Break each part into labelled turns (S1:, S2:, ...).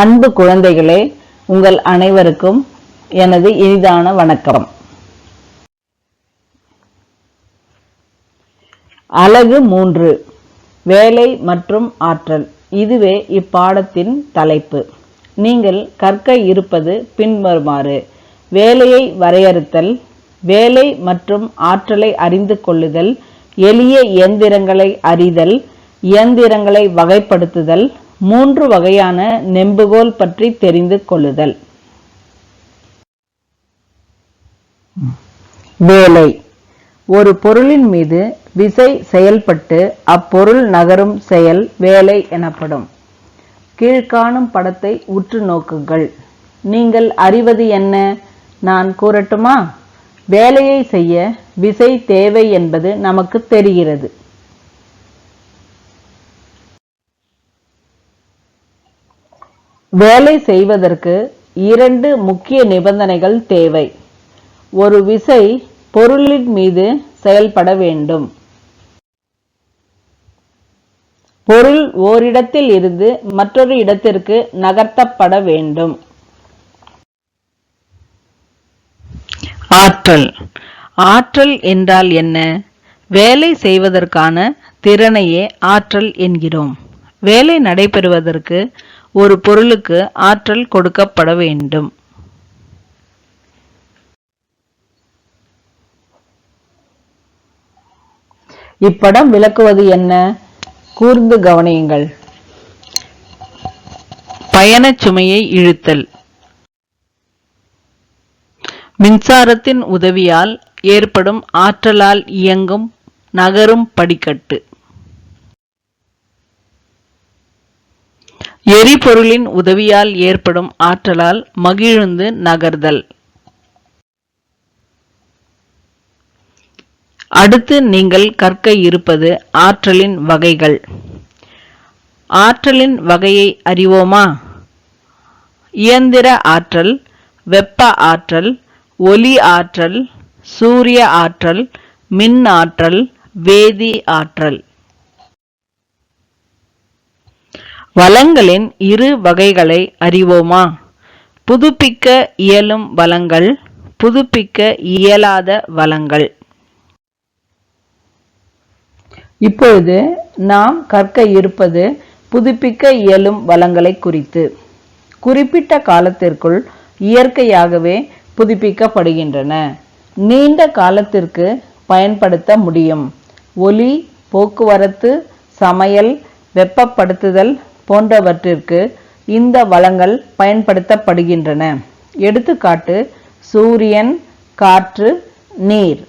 S1: அன்பு குழந்தைகளே உங்கள் அனைவருக்கும் எனது இனிதான வணக்கம். அலகு மூன்று வேலை மற்றும் ஆற்றல். இதுவே இப்பாடத்தின் தலைப்பு. நீங்கள் கற்க இருப்பது பின்வருமாறு. வேலையை வரையறுத்தல் வேலை மற்றும் ஆற்றலை அறிந்து கொள்ளுதல் எளிய இயந்திரங்களை அறிதல் இயந்திரங்களை வகைப்படுத்துதல் மூன்று வகையான நெம்புகோல் பற்றி தெரிந்து கொள்ளுதல். வேலை. ஒரு பொருளின் மீது விசை செயல்பட்டு அப்பொருள் நகரும் செயல் வேலை எனப்படும். கீழ்காணும் படத்தை உற்று நோக்குங்கள். நீங்கள் அறிவது என்ன? நான் கூறட்டுமா? வேலையை செய்ய விசை தேவை என்பது நமக்கு தெரிகிறது. வேலை செய்வதற்கு இரண்டு முக்கிய நிபந்தனைகள் தேவை. ஒரு விசை பொருளின் மீது செயல்பட வேண்டும். பொருள் ஓரிடத்தில் இருந்து மற்றொரு இடத்திற்கு நகர்த்தப்பட வேண்டும். ஆற்றல். ஆற்றல் என்றால் என்ன? வேலை செய்வதற்கான திறனையே ஆற்றல் என்கிறோம். வேலை நடைபெறுவதற்கு ஒரு பொருளுக்கு ஆற்றல் கொடுக்கப்பட வேண்டும். இப்படம் விளக்குவது என்ன? கூர்ந்து கவனியுங்கள். பயணச் சுமையை இழுத்தல். மின்சாரத்தின் உதவியால் ஏற்படும் ஆற்றலால் இயங்கும் நகரும் படிக்கட்டு. எரிபொருளின் உதவியால் ஏற்படும் ஆற்றலால் மகிழுந்து நகர்தல். அடுத்து நீங்கள் கற்க இருப்பது ஆற்றலின் வகைகள். ஆற்றலின் வகையை அறிவோமா? இயந்திர ஆற்றல் வெப்ப ஆற்றல் ஒலி ஆற்றல் சூரிய ஆற்றல் மின் ஆற்றல் வேதி ஆற்றல். வளங்களின் இரு வகைகளை அறிவோமா? புதுப்பிக்க இயலும் வளங்கள் புதுப்பிக்க இயலாத வளங்கள். இப்பொழுது நாம் கற்க இருப்பது புதுப்பிக்க இயலும் வளங்களை குறித்து. குறிப்பிட்ட காலத்திற்குள் இயற்கையாகவே புதுப்பிக்கப்படுகின்றன. நீண்ட காலத்திற்கு பயன்படுத்த முடியும். ஒலி போக்குவரத்து சமையல் வெப்பப்படுத்துதல் போன்றவற்றிற்கு இந்த வளங்கள் பயன்படுத்தப்படுகின்றன. எடுத்துக்காட்டு சூரியன் காற்று நீர்.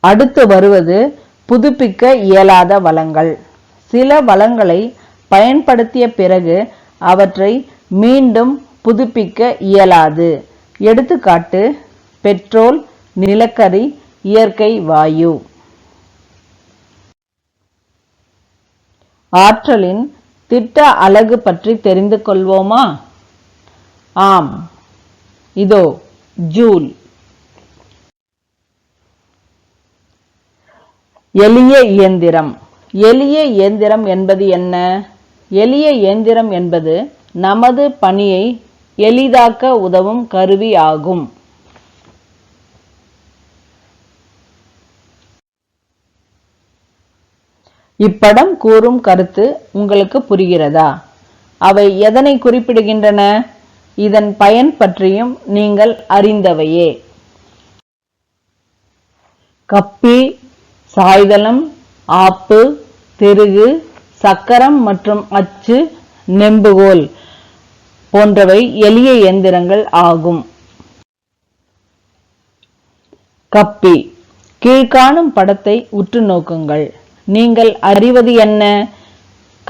S1: அடுத்து வருவது புதுப்பிக்க இயலாத வளங்கள். சில வளங்களை பயன்படுத்திய பிறகு அவற்றை மீண்டும் புதுப்பிக்க இயலாது. எடுத்துக்காட்டு பெட்ரோல் நிலக்கரி இயற்கை வாயு. ஆற்றலின் திட்ட அலகு பற்றி தெரிந்து கொள்வோமா? ஆம். இதோ ஜூல். எளிய இயந்திரம். எளிய இயந்திரம் என்பது என்ன? எளிய இயந்திரம் என்பது நமது பணியை எளிதாக்க உதவும் கருவி ஆகும். இப்படம் கூறும் கருத்து உங்களுக்கு புரிகிறதா? அவை எதனை குறிப்பிடுகின்றன? இதன் பயன் பற்றியும் நீங்கள் அறிந்தவையே. கப்பி சாய்தளம் ஆப்பு திருகு சக்கரம் மற்றும் அச்சு நெம்புகோல் போன்றவை எளிய இயந்திரங்கள் ஆகும். கப்பி கீழ்காணும் படத்தை உற்று நோக்குங்கள். நீங்கள் அறிவது என்ன?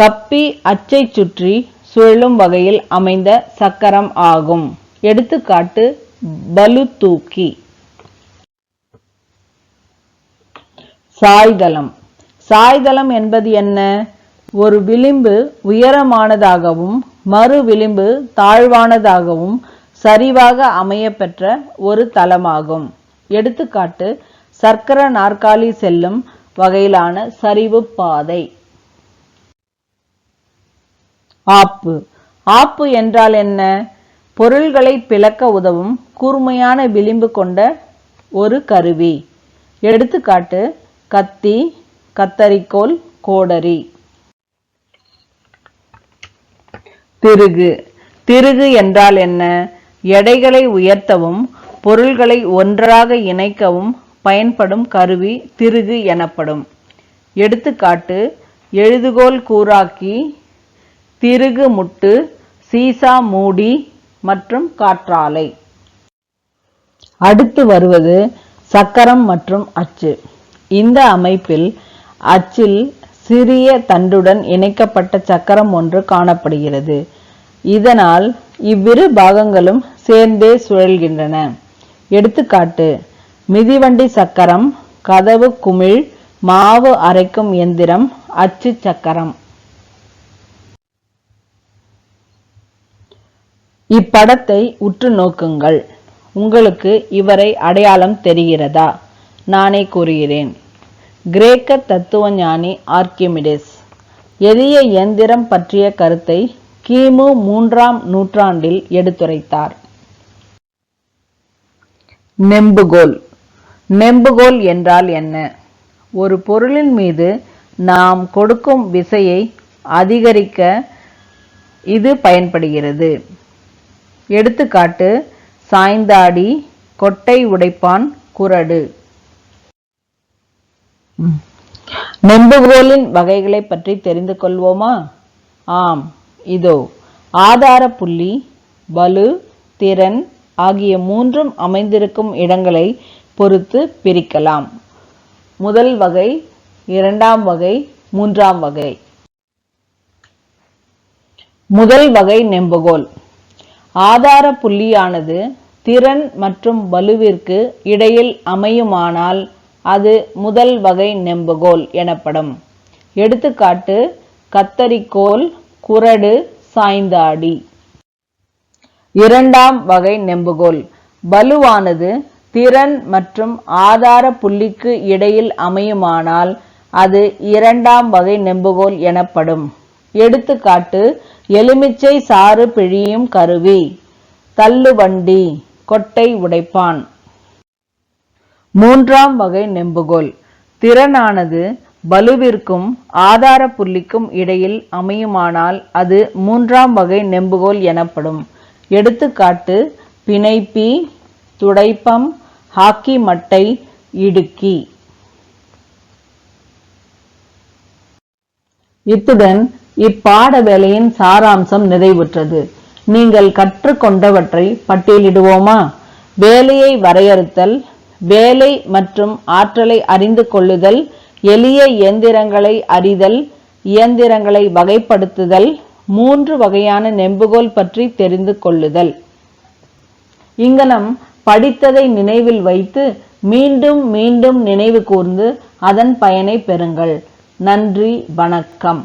S1: கப்பி அச்சை சுற்றி சுழலும் வகையில் அமைந்த சக்கரம் ஆகும். எடுத்துக்காட்டு பலு தூக்கி சாய்தளம். சாய்தளம் என்பது என்ன? ஒரு விளிம்பு உயரமானதாகவும் மறு விளிம்பு தாழ்வானதாகவும் சரிவாக அமையப்பெற்ற ஒரு தளமாகும். எடுத்துக்காட்டு சர்க்கர நாற்காலி செல்லும் வகையிலான சரிவு பாதை. ஆப்பு. ஆப்பு என்றால் என்ன? பொருள்களை பிளக்க உதவும் கூர்மையான விளிம்பு கொண்ட ஒரு கருவி. எடுத்துக்காட்டு கத்தி கத்தரிக்கோல் கோடரி. திருகு. திருகு என்றால் என்ன? எடைகளை உயர்த்தவும் பொருள்களை ஒன்றாக இணைக்கவும் பயன்படும் கருவி திருகு எனப்படும். எடுத்துக்காட்டு எழுதுகோல் கூராக்கி திருகு முட்டு சீசா மூடி மற்றும் காற்றாலை. அடுத்து வருவது சக்கரம் மற்றும் அச்சு. இந்த அமைப்பில் அச்சில் சிறிய தண்டுடன் இணைக்கப்பட்ட சக்கரம் ஒன்று காணப்படுகிறது. இதனால் இவ்விரு பாகங்களும் சேர்ந்தே சுழல்கின்றன. எடுத்துக்காட்டு மிதிவண்டி சக்கரம் கதவு குமிழ் மாவு அரைக்கும் எந்திரம் அச்சு சக்கரம். இப்படத்தை உற்று நோக்குங்கள். உங்களுக்கு இவரை அடையாளம் தெரிகிறதா? நானே கூறுகிறேன். கிரேக்க தத்துவ ஞானி ஆர்கிமிடிஸ் எளிய இயந்திரம் பற்றிய கருத்தை கிமு மூன்றாம் நூற்றாண்டில் எடுத்துரைத்தார். நெம்புகோல். நெம்புகோல் என்றால் என்ன? ஒரு பொருளின் மீது நாம் கொடுக்கும் விசையை அதிகரிக்க இது பயன்படுகிறது. எடுத்துக்காட்டு சாய்ந்தாடி கொட்டை உடைப்பான் குரடு. நெம்புகோலின் வகைகளை பற்றி தெரிந்து கொள்வோமா? ஆம் இதோ ஆதார புள்ளி வலு திறன் ஆகிய மூன்றும் அமைந்திருக்கும் இடங்களை பொறுத்து பிரிக்கலாம். முதல் வகை இரண்டாம் வகை மூன்றாம் வகை. முதல் வகை நெம்புகோல். ஆதார புள்ளியானது திறன் மற்றும் வலுவிற்கு இடையில் அமையுமானால் அது முதல் வகை நெம்புகோல் எனப்படும். எடுத்துக்காட்டு கத்தரிக்கோல் குறடு சாய்ந்தாடி இரண்டாம் வகை நெம்புகோல். பலுவானது திறன் மற்றும் ஆதார புள்ளிக்கு இடையில் அமையுமானால் அது இரண்டாம் வகை நெம்புகோல் எனப்படும். எடுத்துக்காட்டு எலுமிச்சை சாறு பிழியும் கருவி. தள்ளுவண்டி கொட்டை உடைப்பான். மூன்றாம் வகை நெம்புகோல். திறனானது பலுவிற்கும் ஆதார புள்ளிக்கும் இடையில் அமையுமானால் அது மூன்றாம் வகை நெம்புகோல் எனப்படும். எடுத்துக்காட்டு பிணைப்பி துடைப்பம் ஹாக்கி மட்டை இடுக்கி. இத்துடன் இப்பாட வேலையின் சாராம்சம் நிறைவுற்றது. நீங்கள் கற்றுக்கொண்டவற்றை பட்டியலிடுவோமா? வேலையை வரையறுத்தல் வேலை மற்றும் ஆற்றலை அறிந்து கொள்ளுதல் எளிய இயந்திரங்களை அறிதல் இயந்திரங்களை வகைப்படுத்துதல் மூன்று வகையான நெம்புகோல் பற்றி தெரிந்து கொள்ளுதல். இங்கனம் படித்ததை நினைவில் வைத்து மீண்டும் மீண்டும் நினைவு கூர்ந்து அதன் பயனை பெறுங்கள். நன்றி வணக்கம்.